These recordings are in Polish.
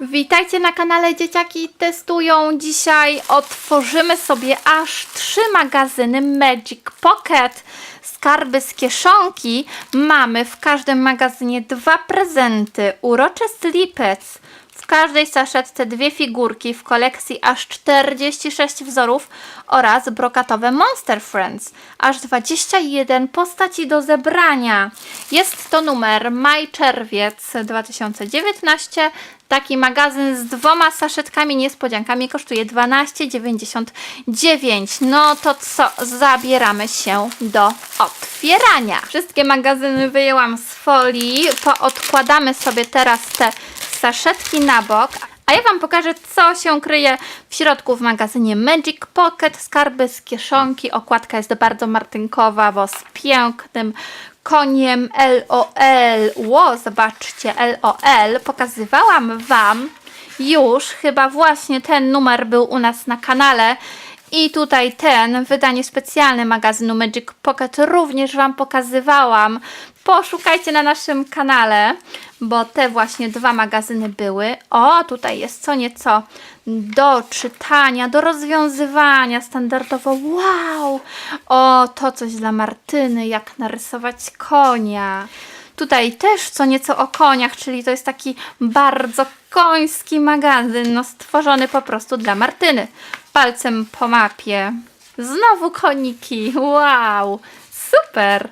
Witajcie na kanale Dzieciaki Testują. Dzisiaj otworzymy sobie aż trzy magazyny Magic Pocket. Skarby z kieszonki. Mamy w każdym magazynie dwa prezenty. Urocze slipec. Każdej saszetce dwie figurki w kolekcji aż 46 wzorów oraz brokatowe Monster Friends. Aż 21 postaci do zebrania. Jest to numer maj-czerwiec 2019. Taki magazyn z dwoma saszetkami niespodziankami kosztuje 12,99. No to co? Zabieramy się do otwierania. Wszystkie magazyny wyjęłam z folii. Poodkładamy sobie teraz te saszetki na bok. A ja Wam pokażę, co się kryje w środku w magazynie Magic Pocket. Skarby z kieszonki. Okładka jest bardzo martynkowa, bo z pięknym koniem LOL. Ło, zobaczcie, LOL. Pokazywałam Wam już, chyba właśnie ten numer był u nas na kanale. I tutaj ten, wydanie specjalne magazynu Magic Pocket również Wam pokazywałam. Poszukajcie na naszym kanale, bo te właśnie dwa magazyny były. O, tutaj jest co nieco do czytania, do rozwiązywania standardowo. Wow! O, to coś dla Martyny, jak narysować konia. Tutaj też co nieco o koniach, czyli to jest taki bardzo koński magazyn, no stworzony po prostu dla Martyny. Palcem po mapie. Znowu koniki. Wow! Super!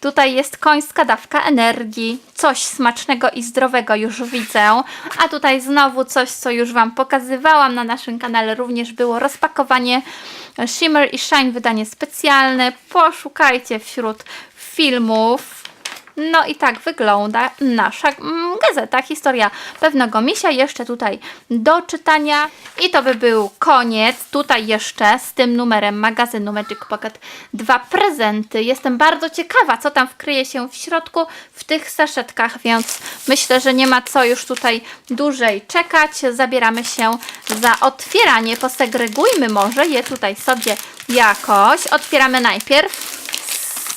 Tutaj jest końska dawka energii. Coś smacznego i zdrowego już widzę. A tutaj znowu coś, co już Wam pokazywałam na naszym kanale. Również było rozpakowanie Shimmer i Shine, wydanie specjalne. Poszukajcie wśród filmów. No i tak wygląda nasza mm, gazeta, historia pewnego misia. Jeszcze tutaj do czytania. I to by był koniec. Tutaj jeszcze z tym numerem magazynu Magic Pocket dwa prezenty. Jestem bardzo ciekawa, co tam wkryje się w środku w tych saszetkach, więc myślę, że nie ma co już tutaj dłużej czekać. Zabieramy się za otwieranie. Posegregujmy może je tutaj sobie jakoś. Otwieramy najpierw.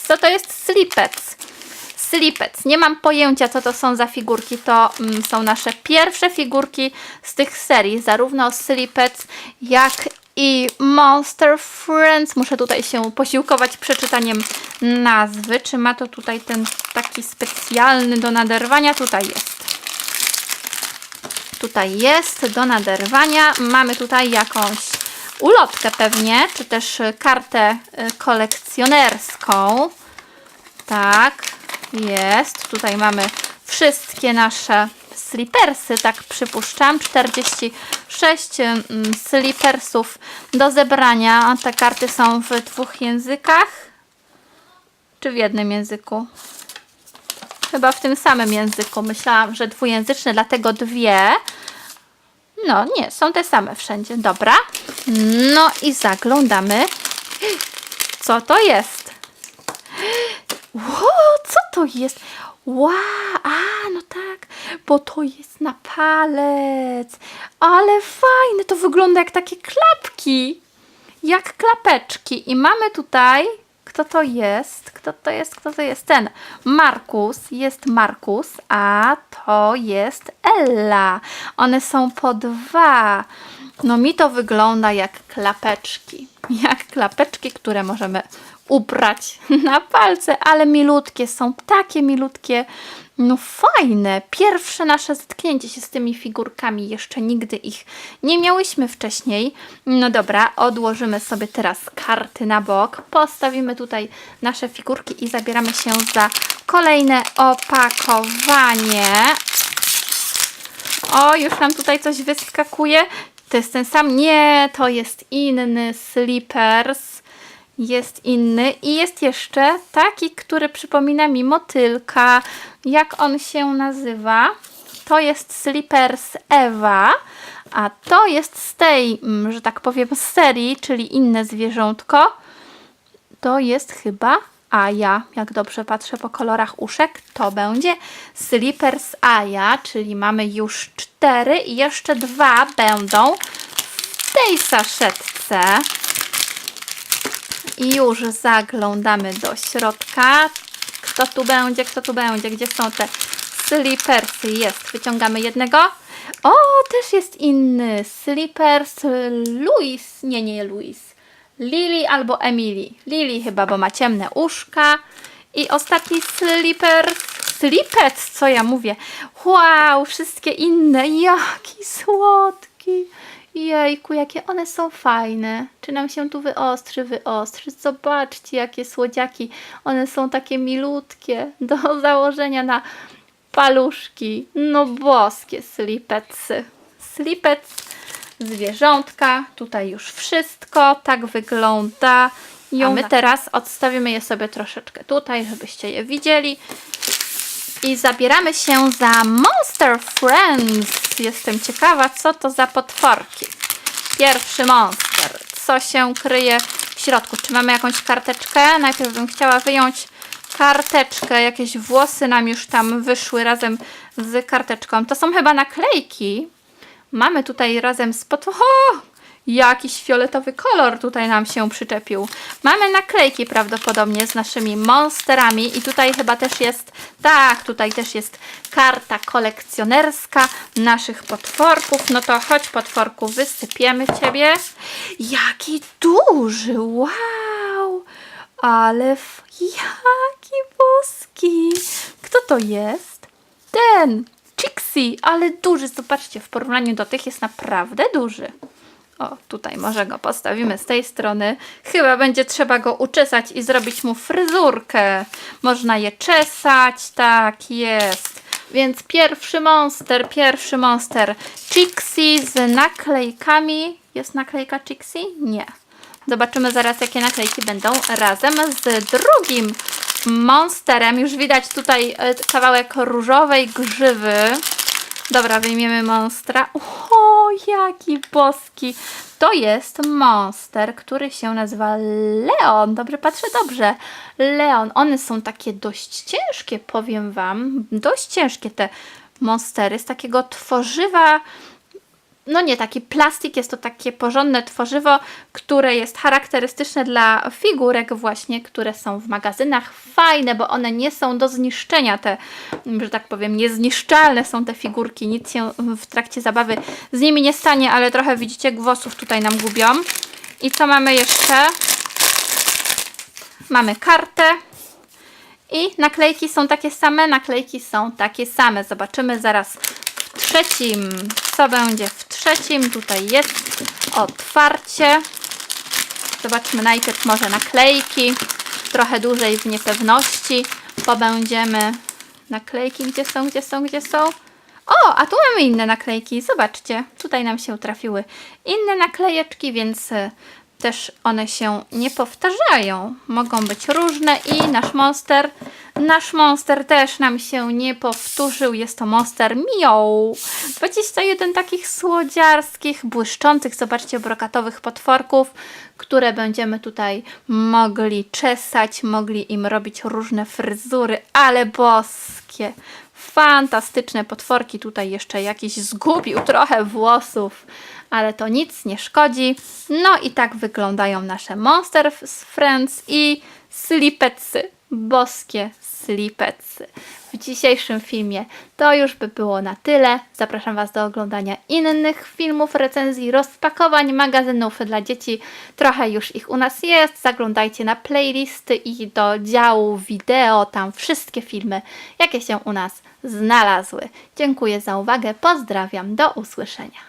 Co to jest slipec? Slipec. Nie mam pojęcia, co to są za figurki. To mm, są nasze pierwsze figurki z tych serii, zarówno Slipec, jak i Monster Friends. Muszę tutaj się posiłkować przeczytaniem nazwy. Czy ma to tutaj ten taki specjalny do naderwania? Tutaj jest. Tutaj jest do naderwania. Mamy tutaj jakąś ulotkę pewnie, czy też kartę y, kolekcjonerską. Tak, jest. Tutaj mamy wszystkie nasze slipersy, tak przypuszczam. 46 mm, slipersów do zebrania. Te karty są w dwóch językach. Czy w jednym języku? Chyba w tym samym języku. Myślałam, że dwujęzyczne, dlatego dwie. No, nie, są te same wszędzie. Dobra. No i zaglądamy. Co to jest? Ło, co to jest? Wow, a no tak, bo to jest na palec. Ale fajne, to wygląda jak takie klapki. Jak klapeczki. I mamy tutaj, kto to jest? Kto to jest? Kto to jest? Ten Markus, jest Markus, a to jest Ella. One są po dwa. No mi to wygląda jak klapeczki. Jak klapeczki, które możemy ubrać na palce, ale milutkie są, takie milutkie, no fajne. Pierwsze nasze zetknięcie się z tymi figurkami, jeszcze nigdy ich nie miałyśmy wcześniej. No dobra, odłożymy sobie teraz karty na bok, postawimy tutaj nasze figurki i zabieramy się za kolejne opakowanie. O, już nam tutaj coś wyskakuje. To jest ten sam? Nie, to jest inny slippers. Jest inny i jest jeszcze taki, który przypomina mi motylka. Jak on się nazywa? To jest Slippers Ewa, a to jest z tej, mm, że tak powiem, serii, czyli inne zwierzątko. To jest chyba Aja. Jak dobrze patrzę po kolorach uszek, to będzie Slippers Aja, czyli mamy już cztery i jeszcze dwa będą w tej saszetce. I już zaglądamy do środka. Kto tu będzie, kto tu będzie, gdzie są te Slipersy jest. Wyciągamy jednego. O, też jest inny. Slippers Louis. Nie, nie Louis. Lily albo Emily. Lily chyba, bo ma ciemne uszka. I ostatni Slippers. Slippets, co ja mówię. Wow, wszystkie inne. Jaki słodki. Jejku, jakie one są fajne. Czy nam się tu wyostrzy, wyostrzy. Zobaczcie, jakie słodziaki. One są takie milutkie do założenia na paluszki. No boskie slipetsy. Slipec, zwierzątka. Tutaj już wszystko. Tak wygląda. I my teraz odstawimy je sobie troszeczkę tutaj, żebyście je widzieli. I zabieramy się za Monster Friends. Jestem ciekawa, co to za potworki. Pierwszy monster. Co się kryje w środku? Czy mamy jakąś karteczkę? Najpierw bym chciała wyjąć karteczkę. Jakieś włosy nam już tam wyszły razem z karteczką. To są chyba naklejki. Mamy tutaj razem z pot... O! Jakiś fioletowy kolor tutaj nam się przyczepił. Mamy naklejki prawdopodobnie z naszymi monsterami i tutaj chyba też jest, tak, tutaj też jest karta kolekcjonerska naszych potworków. No to chodź potworku, wysypiemy Ciebie. Jaki duży, wow! Ale f... jaki boski! Kto to jest? Ten! Chixie, ale duży. Zobaczcie, w porównaniu do tych jest naprawdę duży. O, tutaj może go postawimy z tej strony. Chyba będzie trzeba go uczesać i zrobić mu fryzurkę. Można je czesać, tak jest. Więc pierwszy monster, pierwszy monster. Chixie z naklejkami. Jest naklejka Chixie? Nie. Zobaczymy zaraz, jakie naklejki będą razem z drugim monsterem. Już widać tutaj e, kawałek różowej grzywy. Dobra, wyjmiemy monstra. O, jaki boski! To jest monster, który się nazywa Leon. Dobrze, patrzę dobrze. Leon. One są takie dość ciężkie, powiem Wam. Dość ciężkie te monstery z takiego tworzywa no nie taki plastik, jest to takie porządne tworzywo, które jest charakterystyczne dla figurek właśnie, które są w magazynach. Fajne, bo one nie są do zniszczenia, te, że tak powiem, niezniszczalne są te figurki, nic się w trakcie zabawy z nimi nie stanie, ale trochę widzicie, głosów tutaj nam gubią. I co mamy jeszcze? Mamy kartę. I naklejki są takie same, naklejki są takie same. Zobaczymy zaraz w trzecim, co będzie w trzecim. Tutaj jest otwarcie. Zobaczmy najpierw może naklejki. Trochę dłużej w niepewności, bo będziemy... Naklejki gdzie są, gdzie są, gdzie są? O, a tu mamy inne naklejki. Zobaczcie, tutaj nam się trafiły inne naklejeczki, więc też one się nie powtarzają. Mogą być różne i nasz monster, nasz monster też nam się nie powtórzył. Jest to monster Mią. 21 takich słodziarskich, błyszczących, zobaczcie, brokatowych potworków, które będziemy tutaj mogli czesać, mogli im robić różne fryzury, ale boskie. Fantastyczne potworki. Tutaj jeszcze jakiś zgubił trochę włosów ale to nic nie szkodzi. No i tak wyglądają nasze Monster Friends i Slipetsy, boskie Slipetsy. W dzisiejszym filmie to już by było na tyle. Zapraszam Was do oglądania innych filmów, recenzji, rozpakowań, magazynów dla dzieci. Trochę już ich u nas jest. Zaglądajcie na playlisty i do działu wideo, tam wszystkie filmy, jakie się u nas znalazły. Dziękuję za uwagę, pozdrawiam, do usłyszenia.